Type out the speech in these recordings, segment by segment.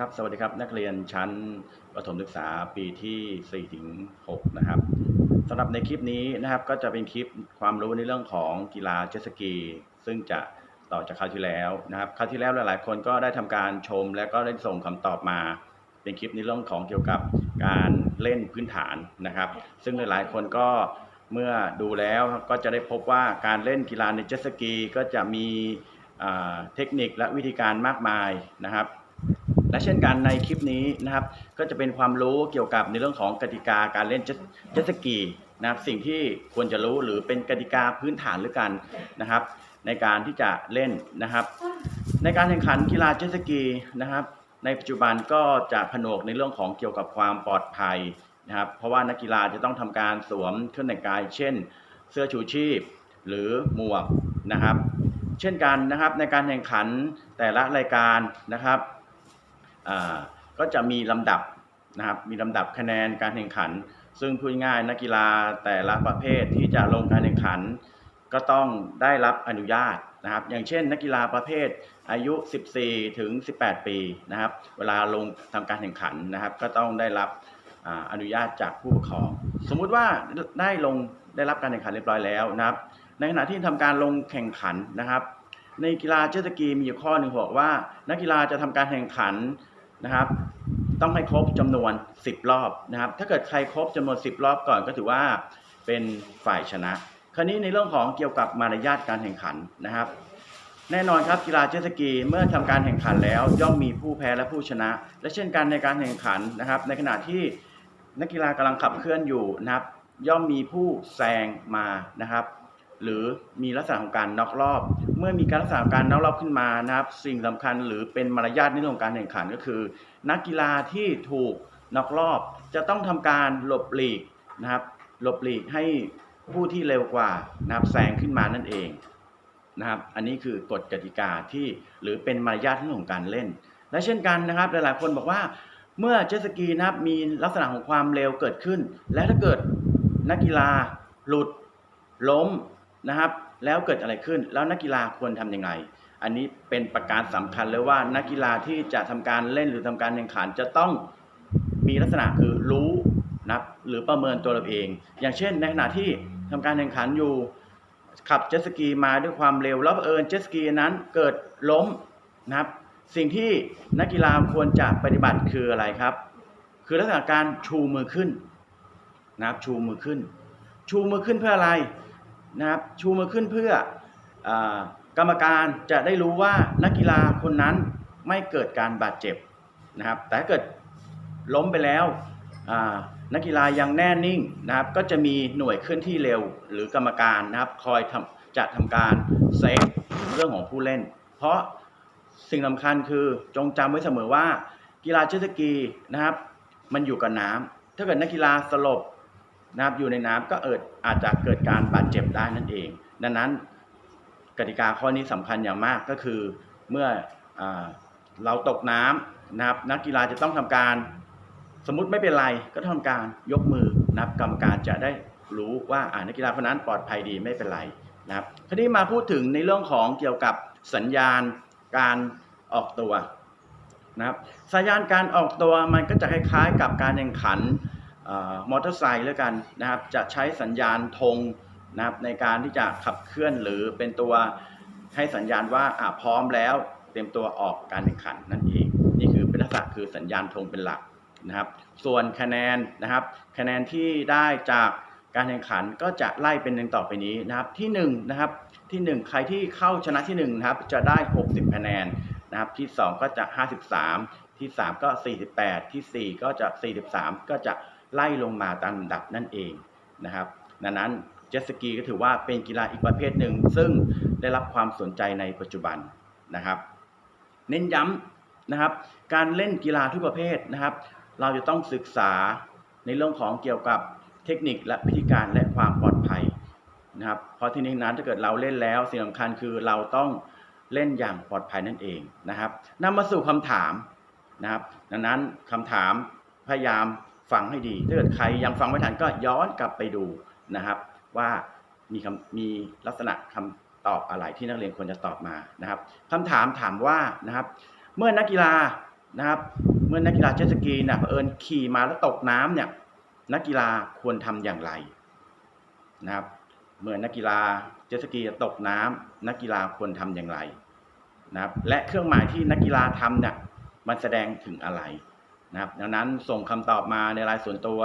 ครับ สวัสดีครับ นักเรียนชั้นประถมศึกษาปีที่4ถึง6นะครับสำหรับในคลิปนี้นะครับ ก็จะเป็นคลิปความรู้ในเรื่องของกีฬาเจ็ตสกี ซึ่งจะต่อจากคราวที่แล้วนะครับคราวที่แล้วหลาย ๆ คนก็ได้ทำการชม และก็ได้ส่งคำตอบมา เป็นคลิปในเรื่องของเกี่ยวกับการเล่นพื้นฐานนะครับ ซึ่งหลาย ๆ คนก็เมื่อดูแล้วก็จะได้พบว่าการเล่นกีฬาในเจ็ตสกี ก็จะมีเทคนิคและวิธีการมากมายนะครับ และเช่นกันในคลิปนี้นะครับก็จะเป็นความรู้เกี่ยวกับในเรื่องของกติกาการเล่นเจ็ตสกีนะครับสิ่งที่ควรจะรู้หรือเป็นกติกาพื้นฐานหรือกันนะครับ ในการที่จะเล่นนะครับ ในการแข่งขันกีฬาเจ็ตสกีนะครับ ในปัจจุบันก็จะผนวกในเรื่องของเกี่ยวกับความปลอดภัยนะครับ เพราะว่านักกีฬาจะต้องทำการสวมเครื่องแต่งกาย เช่น เสื้อชูชีพ หรือหมวกนะครับ เช่นกันนะครับในการแข่งขันแต่ละรายการนะครับ ก็จะมีลำดับนะครับมีลำดับคะแนนการแข่งขัน ซึ่งพูดง่ายนักกีฬาแต่ละประเภทที่จะลงการแข่งขัน ก็ต้องได้รับอนุญาตนะครับ อย่างเช่น นักกีฬาประเภทอายุ 14 ถึง 18 ปีนะครับ เวลาลงทำการแข่งขันนะครับ ก็ต้องได้รับออนุญาตจากผู้ปกครอง สมมุติว่าได้ลงได้รับการแข่งขันเรียบร้อยแล้วนะครับ ในขณะที่ทำการลงแข่งขันนะครับ ในกีฬาเจ็ตสกีมีอยู่ข้อหนึ่งบอกว่า นักกีฬาจะทำการแข่งขัน นะครับ ต้องให้ครบจำนวน 10 รอบนะครับ ถ้าเกิดใครครบจำนวน 10 รอบก่อนก็ถือว่าเป็นฝ่ายชนะ คราวนี้ในเรื่องของเกี่ยวกับมารยาทการแข่งขันนะครับ แน่นอนครับกีฬาเจ็ตสกีเมื่อทำการแข่งขันแล้วย่อมมีผู้แพ้และผู้ชนะ และเช่นกันในการแข่งขันนะครับ ในขณะที่นักกีฬากำลังขับเคลื่อนอยู่นะครับ ย่อมมีผู้แซงมานะครับ หรือมีลักษณะของการน็อกรอบ มื่อมีการลักษณะของการน็อกรอบขึ้นมานะครับ สิ่งสำคัญหรือเป็นมารยาทในเรื่องของการแข่งขันก็คือ นักกีฬาที่ถูกน็อกรอบจะต้องทำการหลบหลีกนะครับ หลบหลีกให้ผู้ที่เร็วกว่านะครับแซงขึ้นมานั่นเองนะครับ อันนี้คือกฎกติกาที่หรือเป็นมารยาทในเรื่องของการเล่น และเช่นกันนะครับ หลายๆคนบอกว่าเมื่อเจ็ตสกีนะครับมีลักษณะของความเร็วเกิดขึ้น และถ้าเกิดนักกีฬาหลุดล้ม นะครับ แล้วเกิดอะไรขึ้น แล้วนักกีฬาควรทำยังไง อันนี้เป็นประการสำคัญเลยว่านักกีฬาที่จะทำการเล่นหรือทำการแข่งขันจะต้องมีลักษณะคือรู้นับหรือประเมินตัวเราเอง อย่างเช่น ในขณะที่ทำการแข่งขันอยู่ ขับเจ็ตสกีมาด้วยความเร็วแล้วเอิญเจ็ตสกีนั้นเกิดล้มนะครับ สิ่งที่นักกีฬาควรจะปฏิบัติคืออะไรครับ คือลักษณะการชูมือขึ้นนะครับชูมือขึ้น ชูมือขึ้นเพื่ออะไร นะครับชูมือขึ้นเพื่ออกรรมการจะได้รู้ว่านักกีฬาคนนั้นไม่เกิดการบาดเจ็บนะครับ แต่ถ้าเกิดล้มไปแล้วนักกีฬายังแน่นิ่งนะครับ ก็จะมีหน่วยเคลื่อนที่เร็วหรือกรรมการนะครับ คอยทำจะทำการเซฟเรื่องของผู้เล่น เพราะสิ่งสำคัญคือจงจำไว้เสมอว่ากีฬาเจ็ตสกีนะครับ มันอยู่กับน้ำถ้าเกิดนักกีฬาสลบ นะครับอยู่ในน้ำก็เอิดอาจจะเกิดการบาดเจ็บได้นั่นเอง ดังนั้นกติกาข้อนี้สำคัญอย่างมากก็คือเมื่ออเราตกน้ำนะครับนักกีฬาจะต้องทำการ สมมุติไม่เป็นไรก็ทำการยกมือนะครับกรรมการจะได้รู้ว่าอ่านักกีฬาคนนั้นปลอดภัยดีไม่เป็นไรนะครับทีนี้มาพูดถึงในเรื่องของเกี่ยวกับสัญญาณการออกตัวนะครับสัญญาณการออกตัวมันก็จะคล้ายๆ กับการแข่งขัน มอเตอร์ไซค์แล้วกันนะครับ จะใช้สัญญาณธงนะครับในการที่จะขับเคลื่อนหรือเป็นตัวให้สัญญาณว่าอ่าพร้อมแล้วเตรียมตัวออกการแข่งขันนั่นเอง นี่คือเป็นลักษณะคือสัญญาณธงเป็นหลักนะครับ ส่วนคะแนนนะครับ คะแนนที่ได้จากการแข่งขันก็จะไล่เป็นดังต่อไปนี้นะครับที่1นะครับที่ 1 ใครที่เข้าชนะที่1นะครับจะได้ 60 คะแนนนะครับที่ 2 ก็จะ 53 ที่ 3 ก็ 48 ที่ 4 ก็จะ 43 ก็จะ ไล่ลงมาตามลำดับนั่นเองนะครับดังนั้นเจ็ตสกีก็ถือว่าเป็นกีฬาอีกประเภทหนึ่ง ซึ่งได้รับความสนใจในปัจจุบันนะครับ เน้นย้ำนะครับ การเล่นกีฬาทุกประเภทนะครับ เราจะต้องศึกษาในเรื่องของเกี่ยวกับเทคนิคและวิธีการและความปลอดภัยนะครับ เพราะที่นี้นั้นถ้าเกิดเราเล่นแล้วสิ่งสำคัญคือเราต้องเล่นอย่างปลอดภัยนั่นเองนะครับนำมาสู่คำถามนะครับ ดังนั้นคำถามพยายาม ฟังให้ดี ถ้าเกิดใครยังฟังไม่ทันก็ย้อนกลับไปดูนะครับ ว่ามีคำมีลักษณะคำตอบอะไรที่นักเรียนควรจะตอบมานะครับคำถามถามว่านะครับ เมื่อนักกีฬานะครับ เมื่อนักกีฬาเจ็ตสกีเนี่ยเผอิญขี่มาแล้วตกน้ำเนี่ย นักกีฬาควรทำอย่างไรนะครับ เมื่อนักกีฬาเจ็ตสกีตกน้ำนักกีฬาควรทำอย่างไรนะครับ และเครื่องหมายที่นักกีฬาทำเนี่ยมันแสดงถึงอะไร นะครับ ดังนั้นส่งคำตอบมาในไลน์ส่วนตัว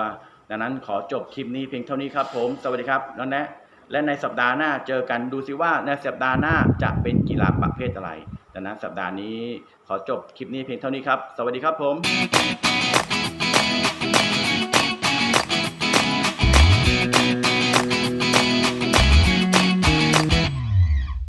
ดังนั้นขอจบคลิปนี้เพียงเท่านี้ครับผม สวัสดีครับน้องแนะและในสัปดาห์หน้าเจอกันดูซิว่าในสัปดาห์หน้าจะเป็นกีฬาประเภทอะไร ดังนั้นสัปดาห์นี้ขอจบคลิปนี้เพียงเท่านี้ครับ สวัสดีครับผม